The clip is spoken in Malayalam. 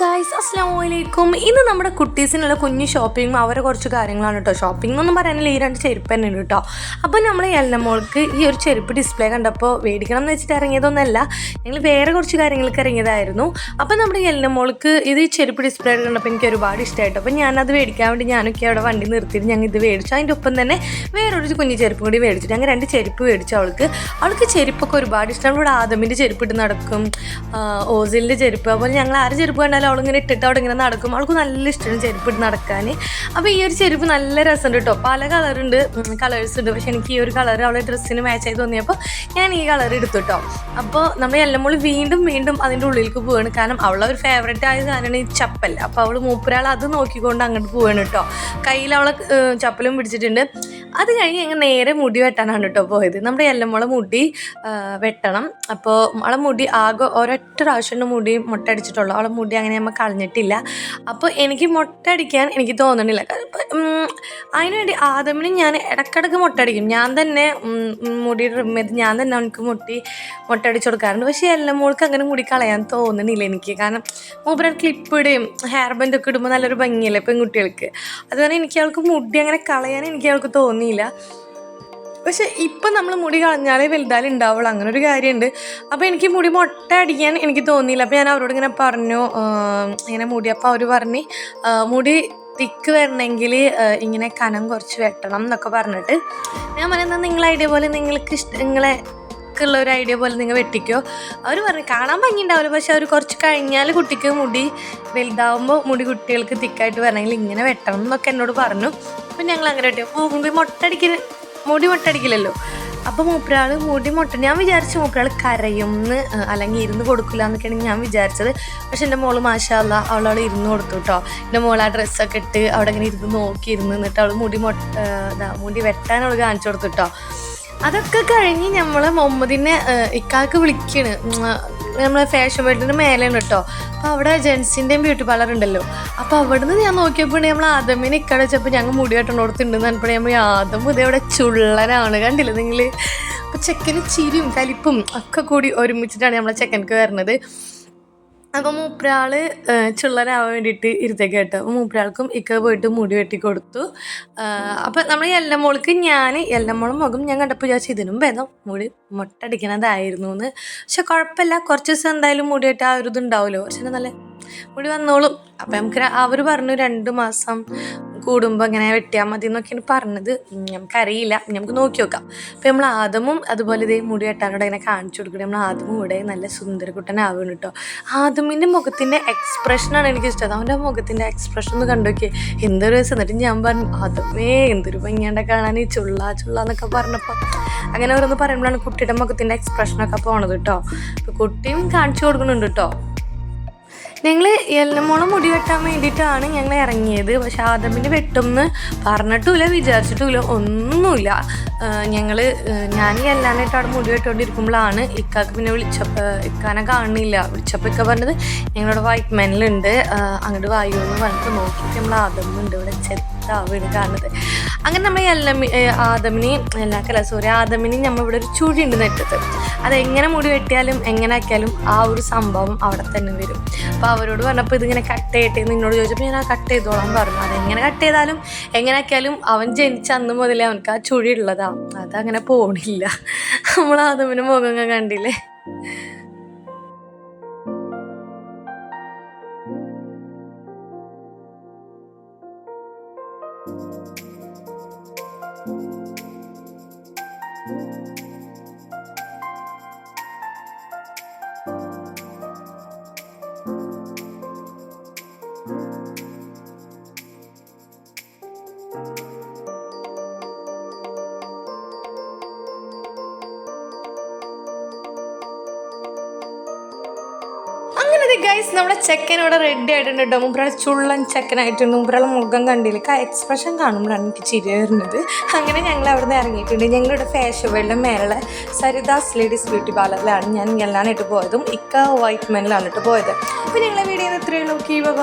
ഗായ്സ് അസ്സാം വലൈക്കും ഇന്ന് നമ്മുടെ കുട്ടീസിനുള്ള കുഞ്ഞു ഷോപ്പിംഗ് അവരെ കുറച്ച് കാര്യങ്ങളാണ് കേട്ടോ ഷോപ്പിംഗ് എന്നൊന്നും പറയാനില്ല ഈ രണ്ട് ചെരുപ്പ് തന്നെ ഉണ്ട് കേട്ടോ അപ്പോൾ നമ്മൾ എല്ലമോൾക്ക് ഈ ഒരു ചെരുപ്പ് ഡിസ്പ്ലേ കണ്ടപ്പോൾ മേടിക്കണം എന്ന് വെച്ചിട്ട് ഇറങ്ങിയതൊന്നുമല്ല ഞങ്ങൾ വേറെ കുറച്ച് കാര്യങ്ങൾക്ക് ഇറങ്ങിയതായിരുന്നു. അപ്പോൾ നമ്മുടെ എല്ലമോൾക്ക് ഇത് ഈ ചെരുപ്പ് ഡിസ്പ്ലേ കണ്ടപ്പോൾ എനിക്ക് ഒരുപാട് ഇഷ്ടമായിട്ട് അപ്പോൾ ഞാനത് മേടിക്കാൻ വേണ്ടി ഞാനൊക്കെ അവിടെ വണ്ടി നിർത്തിയിട്ട് ഞങ്ങൾ ഇത് മേടിച്ചു. അതിന്റെ ഒപ്പം തന്നെ വേറൊരു കുഞ്ഞു ചെരുപ്പ് കൂടി മേടിച്ചിട്ട് ഞങ്ങൾ രണ്ട് ചെരുപ്പ് മേടിച്ചു അവൾക്ക്. അവൾക്ക് ചെരുപ്പൊക്കെ ഒരുപാട് ഇഷ്ടമാണ് ഇവിടെ ആദമിന്റെ ചെരുപ്പ് ഇട്ട് നടക്കും ഓസിലിന്റെ ചെരുപ്പ്. അതുപോലെ ഞങ്ങൾ ആരും ചെരുപ്പ് കണ്ടാലും അവളിങ്ങനെ ഇട്ടിട്ട് അവിടെ ഇങ്ങനെ നടക്കും. അവൾക്ക് നല്ല ഇഷ്ടമാണ് ചെരുപ്പ് ഇട്ട് നടക്കാൻ. അപ്പോൾ ഈ ഒരു ചെരുപ്പ് നല്ല രസമുണ്ട് കേട്ടോ. പല കളറുണ്ട് കളേഴ്സ് ഉണ്ട്. പക്ഷെ എനിക്ക് ഈ ഒരു കളർ അവളെ ഡ്രസ്സിന് ചെയ്ത് തോന്നിയപ്പോൾ ഞാൻ ഈ കളർ എടുത്തു കേട്ടോ. അപ്പോൾ നമ്മൾ എല്ലമ്മോൾ വീണ്ടും വീണ്ടും അതിന്റെ ഉള്ളിലേക്ക് പോവാണ്. കാരണം അവളെ ഒരു ഫേവറേറ്റ് ആയ സാധനമാണ് ഈ ചപ്പൽ അപ്പോൾ അവൾ മൂപ്പരാൾ അത് നോക്കിക്കൊണ്ട് അങ്ങോട്ട് പോവാണ് കേട്ടോ. കയ്യിൽ അവളെ ചപ്പലും പിടിച്ചിട്ടുണ്ട്. അത് കഴിഞ്ഞ് ഞങ്ങൾ നേരെ മുടി വെട്ടാനാണ് കേട്ടോ പോയത്. നമ്മുടെ എല്ലമ്മോളെ മുടി വെട്ടണം. അപ്പോൾ അവളെ മുടി ആകെ ഒരൊറ്റ പ്രാവശ്യം മുടി മുട്ട അടിച്ചിട്ടുള്ളൂ. അവളെ മുടി അങ്ങനെ നമ്മൾ കളഞ്ഞിട്ടില്ല. അപ്പോൾ എനിക്ക് മുട്ടടിക്കാൻ എനിക്ക് തോന്നണില്ല. കാരണം ഇപ്പം, വേണ്ടി ആദമിന് ഞാൻ ഇടക്കിടക്ക് മുട്ടടിക്കും. ഞാൻ തന്നെ മുടി ചെയ്ത് ഞാൻ തന്നെ അവനക്ക് മുട്ടി മുട്ടടിച്ചു കൊടുക്കാറുണ്ട്. പക്ഷേ എല്ലാം മോൾക്ക് അങ്ങനെ മുടി കളയാൻ തോന്നണില്ല എനിക്ക്. കാരണം മൂപ്പര ക്ലിപ്പ് ഇടുകയും ഹെയർ ബാൻഡ് ഒക്കെ ഇടുമ്പോൾ നല്ലൊരു ഭംഗിയല്ലേ പെൺകുട്ടികൾക്ക്? അതുപോലെ എനിക്ക് അവൾക്ക് മുടി അങ്ങനെ കളയാൻ എനിക്ക് അവൾക്ക് തോന്നിയില്ല. പക്ഷെ ഇപ്പം നമ്മൾ മുടി കളഞ്ഞാലേ വലുതാലും ഉണ്ടാവുള്ളൂ. അങ്ങനെ ഒരു കാര്യമുണ്ട്. അപ്പോൾ എനിക്ക് മുടി മുട്ട അടിക്കാൻ എനിക്ക് തോന്നിയില്ല. അപ്പോൾ ഞാൻ അവരോട് ഇങ്ങനെ പറഞ്ഞു ഇങ്ങനെ മുടി അപ്പോൾ അവർ പറഞ്ഞു മുടി തിക്ക് വരണമെങ്കിൽ ഇങ്ങനെ കനം കുറച്ച് വെട്ടണം എന്നൊക്കെ പറഞ്ഞിട്ട്. ഞാൻ പറയുന്നത് നിങ്ങളെ ഐഡിയ പോലെ നിങ്ങൾക്ക് ഇഷ്ട നിങ്ങളെ ഉള്ള ഒരു ഐഡിയ പോലെ നിങ്ങൾ വെട്ടിക്കോ. അവർ പറഞ്ഞു കാണാൻ ഭംഗി ഉണ്ടാവില്ല പക്ഷെ അവർ കുറച്ച് കഴിഞ്ഞാൽ കുട്ടിക്ക് മുടി വലുതാവുമ്പോൾ മുടി കുട്ടികൾക്ക് തിക്കായിട്ട് വരണമെങ്കിൽ ഇങ്ങനെ വെട്ടണം എന്നൊക്കെ എന്നോട് പറഞ്ഞു. അപ്പം ഞങ്ങൾ അങ്ങനെ വെട്ടി. മുടി മൊട്ടടിക്കൽ മുടി മൊട്ടടിക്കില്ലല്ലോ അപ്പോൾ മൂപ്പരാൾ മുടി മുട്ട ഞാൻ വിചാരിച്ചു മൂപ്പരാൾ കരയുമെന്ന് അല്ലെങ്കിൽ ഇരുന്ന് കൊടുക്കില്ല എന്നൊക്കെയാണ് ഞാൻ വിചാരിച്ചത്. പക്ഷെ എന്റെ മോൾ മാഷാല്ല അവൾ ഇരുന്ന് കൊടുത്തു കേട്ടോ എന്റെ മോൾ ആ ഡ്രസ്സൊക്കെ ഇട്ട് അവിടെ ഇങ്ങനെ ഇരുന്ന് നോക്കി ഇരുന്ന് എന്നിട്ട് അവൾ മുടി മൊട്ട മുടി വെട്ടാൻ അവൾ കാണിച്ചു കൊടുത്തു കേട്ടോ അതൊക്കെ കഴിഞ്ഞ് നമ്മൾ മുഹമ്മദിനെ ഇക്കാക്ക് വിളിക്കണ്. നമ്മളെ ഫാഷൻ വേൾഡിന് മേലെയാണ് കേട്ടോ അപ്പോൾ അവിടെ ജെൻസിന്റെയും ബ്യൂട്ടി പാർലർ ഉണ്ടല്ലോ. അപ്പോൾ അവിടുന്ന് ഞാൻ നോക്കിയപ്പോൾ നമ്മൾ ആദമിനെ ഇക്കടെ വെച്ചപ്പോൾ ഞങ്ങൾ മുടി വെട്ടണോടത്തുണ്ടെന്ന് പറഞ്ഞപ്പോൾ നമ്മൾ ആദം ഇത് അവിടെ ചുള്ളനാണ്? കണ്ടില്ലേ നിങ്ങൾ അപ്പോൾ ചെക്കന് ചിരിയും കലിപ്പും ഒക്കെ കൂടി ഒരുമിച്ചിട്ടാണ് നമ്മളെ ചെക്കൻക്ക് വരുന്നത് അപ്പോൾ മൂപ്പരാൾ ചുള്ളനാവാൻ വേണ്ടിയിട്ട് ഇരുത്തേക്ക് കേട്ടോ. അപ്പോൾ മൂപ്പരാൾക്കും ഇക്ക പോയിട്ട് മുടി വെട്ടി കൊടുത്തു. അപ്പോൾ നമ്മൾ എല്ലമ്മോൾക്ക് ഞാൻ എല്ലമ്മോളും മുഖം ഞാൻ കണ്ടപ്പോൾ വിചാരിച്ചു ഇതിനും ഭേദം. മുടി മുട്ടടിക്കണതായിരുന്നു എന്ന് പക്ഷെ കുഴപ്പമില്ല കുറച്ച് ദിവസം എന്തായാലും മുടി വെട്ടാ ഒരു ഇതുണ്ടാവുമല്ലോ പക്ഷെ നല്ല മുടി വന്നോളും. അപ്പം നമുക്ക് അവർ പറഞ്ഞു രണ്ട് മാസം കൂടുമ്പോൾ ഇങ്ങനെ വെട്ടിയാൽ മതി എന്നൊക്കെയാണ് പറഞ്ഞത്. നമുക്കറിയില്ല നമുക്ക് നോക്കി നോക്കാം. അപ്പം നമ്മൾ ആദമും അതുപോലെ ഇതേ മുടി വെട്ടാനോട് ഇങ്ങനെ കാണിച്ചു കൊടുക്കണം. നമ്മൾ ആദമും ഇവിടെ നല്ല സുന്ദരകുട്ടനാവുന്നു കേട്ടോ. ആദമിന്റെ മുഖത്തിന്റെ എക്സ്പ്രഷനാണ് എനിക്ക് ഇഷ്ടം അവന്റെ മുഖത്തിന്റെ എക്സ്പ്രഷൻ ഒന്ന് കണ്ടു നോക്കിയേ. എന്തൊരു രസം. എന്നിട്ട് ഞാൻ പറഞ്ഞു ആദമേ എന്തൊരു ഭംഗിയാണ്ട കാണാൻ. ഈ ചുള്ള ചുള്ള എന്നൊക്കെ പറഞ്ഞപ്പോൾ അങ്ങനെ ഓരോന്ന് പറയുമ്പോഴാണ് കുട്ടിയുടെ മുഖത്തിന്റെ എക്സ്പ്രഷനൊക്കെ പോണത് കേട്ടോ. അപ്പോൾ കുട്ടിയും കാണിച്ചു കൊടുക്കുന്നുണ്ട് കേട്ടോ. ഞങ്ങൾ എല്ലമോളം മുടി വെട്ടാൻ വേണ്ടിയിട്ടാണ് ഞങ്ങൾ ഇറങ്ങിയത്. പക്ഷെ ആദമിന് വെട്ടുമെന്ന് പറഞ്ഞിട്ടുമില്ല വിചാരിച്ചിട്ടുമില്ല ഒന്നുമില്ല. ഞങ്ങൾ ഞാൻ എല്ലാനായിട്ട് അവിടെ മുടി വെട്ടുകൊണ്ടിരിക്കുമ്പോഴാണ് ഇക്കാക്ക് പിന്നെ വിളിച്ചപ്പോൾ ഇക്കാനെ കാണുന്നില്ല. വിളിച്ചപ്പോൾ ഇക്ക പറഞ്ഞത് ഞങ്ങളുടെ വൈറ്റ് മെനിലുണ്ട് അങ്ങോട്ട് വായു എന്ന് പറഞ്ഞിട്ട് നോക്കിയിട്ട് നമ്മൾ ആദമുണ്ട് ഇവിടെ ചെത്താവാണ് കാണുന്നത്. അങ്ങനെ നമ്മൾ എല്ലമി എല്ലാ കല സോറി ആദമിനെ നമ്മൾ ഇവിടെ ഒരു ചുഴി ഉണ്ട് നെറ്റത്ത്. അതെങ്ങനെ മുടി വെട്ടിയാലും എങ്ങനെ ആക്കിയാലും ആ ഒരു സംഭവം അവിടെ തന്നെ വരും. അപ്പോൾ അവരോട് പറഞ്ഞപ്പോൾ ഇതിങ്ങനെ കട്ട് ചെയ്യട്ടെ എന്ന് എന്നോട് ചോദിച്ചപ്പോൾ ഞാൻ ആ കട്ട് ചെയ്തോളാം പറഞ്ഞു. അതെങ്ങനെ കട്ട് ചെയ്താലും എങ്ങനെ ആക്കിയാലും അവൻ ജനിച്ച അന്ന് മുതലേ അവനക്ക് ആ ചുഴി ഉള്ളതാണ് അതങ്ങനെ പോണില്ല. നമ്മൾ ആദമിന് മുഖം കണ്ടില്ലേ? Thank you. അങ്ങനെ ഗൈസ് നമ്മുടെ ചെക്കൻ ഇവിടെ റെഡി ആയിട്ടുണ്ട്. കേട്ടോ മുമ്പുരാൾ ചുള്ളൻ ചെക്കനായിട്ടുണ്ട്. മുമ്പുരാൾ മുഖം കണ്ടില്ല? എക്സ്പ്രഷൻ കാണുമ്പോഴാണ് എനിക്ക് ചിരി അങ്ങനെ ഞങ്ങൾ അവിടെ നിന്ന് ഇറങ്ങിയിട്ടുണ്ട് ഞങ്ങളുടെ ഫാഷൻ വേൾഡ് മേലെ സരിദാസ് ലേഡീസ് ബ്യൂട്ടി പാർലറിലാണ് ഞാൻ എല്ലാനായിട്ട് പോയതും. ഇക്ക വൈറ്റ് മെനിലാണ് ഇട്ട് പോയത്. അപ്പോൾ ഞങ്ങളെ വീഡിയോ ഇത്രയേ ഉള്ളൂ. Key by